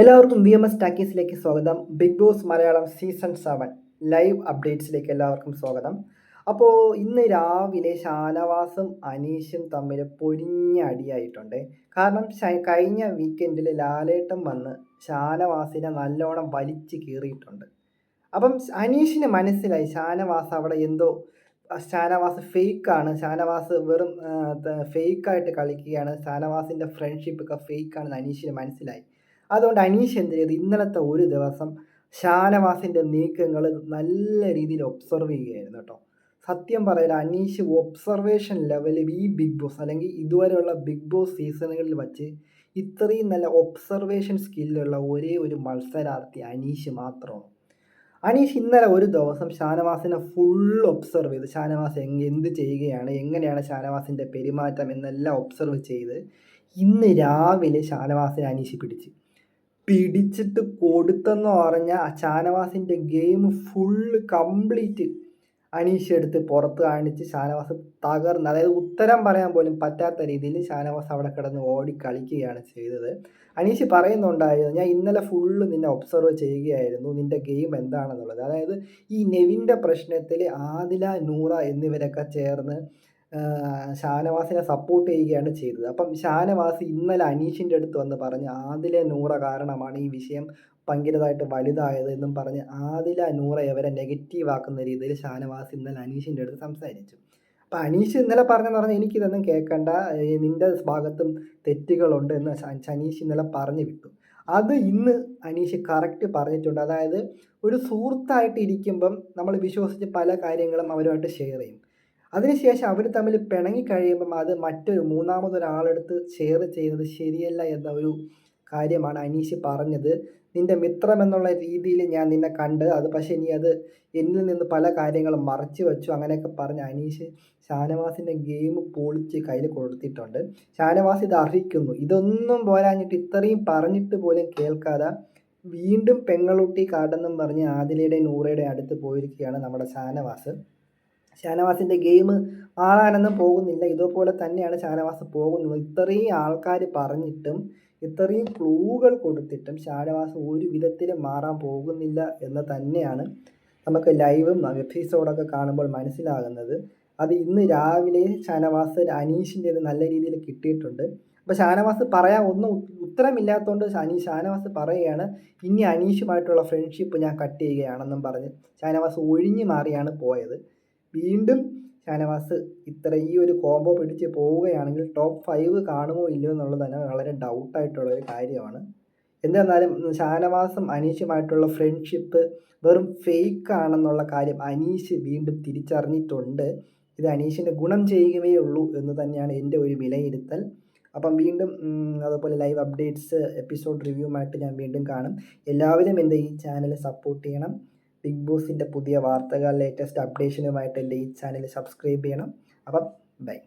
എല്ലാവർക്കും V M S ടാക്കീസിലേക്ക് സ്വാഗതം. Big Boss Malayalam season seven live അപ്ഡേറ്റ്സിലേക്ക് എല്ലാവർക്കും സ്വാഗതം. അപ്പോൾ ഇന്ന് രാവിലെ ഷാനവാസും അനീഷും തമ്മിൽ പൊരിഞ്ഞ അടിയായിട്ടുണ്ട്. കാരണം കഴിഞ്ഞ വീക്കെൻഡിൽ ലാലേട്ടൻ വന്ന് ഷാനവാസിനെ നല്ലോണം വലിച്ചു കീറിയിട്ടുണ്ട്. അപ്പം അനീഷിന് മനസ്സിലായി ഷാനവാസ് അവിടെ എന്തോ ഷാനവാസ് ഫേക്കാണ് ഷാനവാസ് വെറും ഫേക്കായിട്ട് കളിക്കുകയാണ്. ഷാനവാസിന്റെ ഫ്രണ്ട്ഷിപ്പൊക്കെ ഫേക്കാണെന്ന് അനീഷിന് മനസ്സിലായി. അതുകൊണ്ട് അനീഷ് എന്ത് ചെയ്തു? ഇന്നലത്തെ ഒരു ദിവസം ഷാനവാസിന്റെ നീക്കങ്ങൾ നല്ല രീതിയിൽ ഒബ്സർവ് ചെയ്യുകയായിരുന്നു കേട്ടോ. സത്യം പറയില്ല അനീഷ് ഒബ്സർവേഷൻ ലെവലിൽ ഈ ബിഗ് ബോസ് അല്ലെങ്കിൽ ഇതുവരെയുള്ള ബിഗ് ബോസ് സീസണുകളിൽ വച്ച് ഇത്രയും നല്ല ഒബ്സർവേഷൻ സ്കില്ലുള്ള ഒരേ ഒരു മത്സരാർത്ഥി അനീഷ് മാത്രമാണ്. അനീഷ് ഇന്നലെ ഒരു ദിവസം ഷാനവാസിനെ ഫുൾ ഒബ്സർവ് ചെയ്ത്. ഷാനവാസ് എന്ത് ചെയ്യുകയാണ് എങ്ങനെയാണ് ഷാനവാസിന്റെ പെരുമാറ്റം എന്നെല്ലാം ഒബ്സർവ് ചെയ്ത് ഇന്ന് രാവിലെ ഷാനവാസിനെ അനീഷ് പിടിച്ച്. പിടിച്ചിട്ട് കൊടുത്തെന്ന് പറഞ്ഞാൽ ഷാനവാസിന്റെ ഗെയിം ഫുള്ള് കംപ്ലീറ്റ് അനീഷ് എടുത്ത് പുറത്ത് കാണിച്ച് ഷാനവാസ് തകർന്ന് അതായത് ഉത്തരം പറയാൻ പോലും പറ്റാത്ത രീതിയിൽ ഷാനവാസ് അവിടെ കിടന്ന് ഓടി കളിക്കുകയാണ് ചെയ്തത്. അനീഷ് പറയുന്നുണ്ടായിരുന്നു ഞാൻ ഇന്നലെ ഫുള്ള് നിന്നെ ഒബ്സർവ് ചെയ്യുകയായിരുന്നു നിന്റെ ഗെയിം എന്താണെന്നുള്ളത്. അതായത് ഈ നെവിന്റെ പ്രശ്നത്തിൽ ആദില നൂറ എന്നിവരൊക്കെ ചേർന്ന് ഷാനവാസിനെ സപ്പോർട്ട് ചെയ്യുകയാണ് ചെയ്തത്. അപ്പം ഷാനവാസ് ഇന്നലെ അനീഷിന്റെ അടുത്ത് വന്ന് പറഞ്ഞ് ആദില നൂറ കാരണമാണ് ഈ വിഷയം പങ്കിടതായിട്ട് വലുതായത് എന്നും പറഞ്ഞ് ആദില നൂറ ഇവരെ നെഗറ്റീവ് ആക്കുന്ന രീതിയിൽ ഷാനവാസ് ഇന്നലെ അനീഷിന്റെ അടുത്ത് സംസാരിച്ചു. അപ്പോൾ അനീഷ് ഇന്നലെ പറഞ്ഞെന്ന് പറഞ്ഞാൽ എനിക്കിതൊന്നും കേൾക്കണ്ട. നിന്റെ ഭാഗത്തും തെറ്റുകളുണ്ട് എന്ന് അനീഷ് ഇന്നലെ പറഞ്ഞു വിട്ടു. അത് ഇന്ന് അനീഷ് കറക്റ്റ് പറഞ്ഞിട്ടുണ്ട്. അതായത് ഒരു സുഹൃത്തായിട്ട് ഇരിക്കുമ്പം നമ്മൾ വിശ്വസിച്ച് പല കാര്യങ്ങളും അവരുമായിട്ട് ഷെയർ ചെയ്യും. അതിനുശേഷം അവർ തമ്മിൽ പിണങ്ങി കഴിയുമ്പം അത് മറ്റൊരു മൂന്നാമതൊരാളെടുത്ത് ഷെയർ ചെയ്യുന്നത് ശരിയല്ല എന്ന ഒരു കാര്യമാണ് അനീഷ് പറഞ്ഞത്. നിന്റെ മിത്രം എന്നുള്ള രീതിയിൽ ഞാൻ നിന്നെ കണ്ട് അത് പക്ഷേ നീ അത് എന്നിൽ നിന്ന് പല കാര്യങ്ങളും മറച്ചു വെച്ചു അങ്ങനെയൊക്കെ പറഞ്ഞ് അനീഷ് ഷാനവാസിന്റെ ഗെയിം പൊളിച്ച് കയ്യിൽ കൊടുത്തിട്ടുണ്ട്. ഷാനവാസ് ഇത് അറിയിക്കുന്നു. ഇതൊന്നും പോരാഞ്ഞിട്ട് ഇത്രയും പറഞ്ഞിട്ട് പോലും കേൾക്കാതെ വീണ്ടും പെങ്ങളുട്ടി കാടെന്നും പറഞ്ഞ് ആദിലയുടെ നൂറയുടെ അടുത്ത് പോയിരിക്കുകയാണ് നമ്മുടെ ഷാനവാസ്. ഷാനവാസിന്റെ ഗെയിം മാറാനൊന്നും പോകുന്നില്ല. ഇതുപോലെ തന്നെയാണ് ഷാനവാസ് പോകുന്നത്. ഇത്രയും ആൾക്കാർ പറഞ്ഞിട്ടും ഇത്രയും ക്ലൂകൾ കൊടുത്തിട്ടും ഷാനവാസ് ഒരു വിധത്തിലും മാറാൻ പോകുന്നില്ല എന്ന് തന്നെയാണ് നമുക്ക് ലൈവും എപ്പിസോഡൊക്കെ കാണുമ്പോൾ മനസ്സിലാകുന്നത്. അത് ഇന്ന് രാവിലെ ഷാനവാസ് അനീഷിന്റെ നല്ല രീതിയിൽ കിട്ടിയിട്ടുണ്ട്. അപ്പോൾ ഷാനവാസ് പറയാൻ ഒന്നും ഉത്തരമില്ലാത്തതുകൊണ്ട് അനീ ഷാനവാസ് പറയുകയാണ് ഇനി അനീഷുമായിട്ടുള്ള ഫ്രണ്ട്ഷിപ്പ് ഞാൻ കട്ട് ചെയ്യുകയാണെന്നും പറഞ്ഞ്. ഷാനവാസ് ഒഴിഞ്ഞു മാറിയാണ് പോയത്. വീണ്ടും ഷാനവാസ് ഇത്ര ഈ ഒരു കോംബോ പിടിച്ച് പോവുകയാണെങ്കിൽ ടോപ്പ് ഫൈവ് കാണുമോ ഇല്ലയോ എന്നുള്ളത് തന്നെ വളരെ ഡൗട്ടായിട്ടുള്ള ഒരു കാര്യമാണ്. എന്നിരുന്നാലും ഷാനവാസും അനീഷുമായിട്ടുള്ള ഫ്രണ്ട്ഷിപ്പ് വെറും ഫേക്ക് ആണെന്നുള്ള കാര്യം അനീഷ് വീണ്ടും തിരിച്ചറിഞ്ഞിട്ടുണ്ട്. ഇത് അനീഷിന് ഗുണം ചെയ്യുകയേ ഉള്ളൂ എന്ന് തന്നെയാണ് എന്റെ ഒരു വിലയിരുത്തൽ. അപ്പം വീണ്ടും അതുപോലെ ലൈവ് അപ്ഡേറ്റ്സ് എപ്പിസോഡ് റിവ്യൂമായിട്ട് ഞാൻ വീണ്ടും കാണും. എല്ലാവരും എന്റെ ഈ ചാനൽ സപ്പോർട്ട് ചെയ്യണം. ബിഗ് ബോസിന്റെ പുതിയ വാർത്തകൾ ലേറ്റസ്റ്റ് അപ്ഡേഷനുമായിട്ട് എന്റെ ഈ ചാനൽ സബ്സ്ക്രൈബ് ചെയ്യണം. അപ്പം ബൈ